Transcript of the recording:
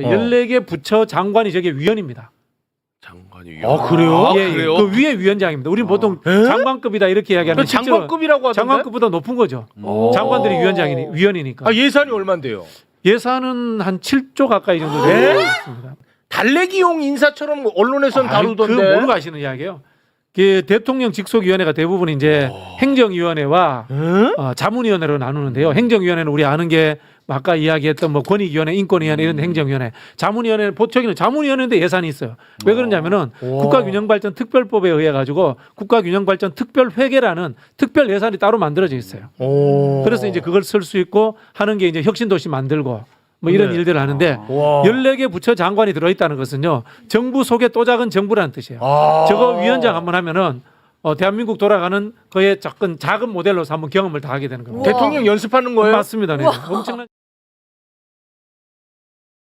네, 어. 14개 부처 장관이 저게 위원입니다. 장관이 아, 그래요? 아, 예, 예. 그래요? 그 위에 위원장입니다. 우리 는 보통 에? 장관급이다 이렇게 이야기하는 그 장관급이라고 하던데. 장관급보다 높은 거죠. 오. 장관들이 위원장이니 위원이니까. 아, 예산이 얼마인데요? 예산은 한 7조 가까이 정도 에? 되고 있습니다. 달래기용 인사처럼 언론에선 아이, 그 다루던데. 모르고 하시는 이야기예요. 그 대통령 직속위원회가 대부분 이제 행정위원회와 응? 어, 자문위원회로 나누는데요. 행정위원회는 우리 아는 게뭐 아까 이야기했던 뭐 권익위원회, 인권위원회 이런 행정위원회, 자문위원회는 보청기는 자문위원회인데 예산이 있어요. 왜 그러냐면은 오. 국가균형발전 특별법에 의해 가지고 국가균형발전 특별회계라는 특별 예산이 따로 만들어져 있어요. 오. 그래서 이제 그걸 쓸 수 있고 하는 게 이제 혁신도시 만들고 뭐 이런 네. 일들을 하는데 와. 14개 부처 장관이 들어있다는 것은요. 정부 속에 또 작은 정부라는 뜻이에요. 아. 저거 위원장 한번 하면은 어, 대한민국 돌아가는 거의 작은 작은 모델로서 한번 경험을 다 하게 되는 겁니다. 대통령 연습하는 거예요? 맞습니다. 네. 엄청난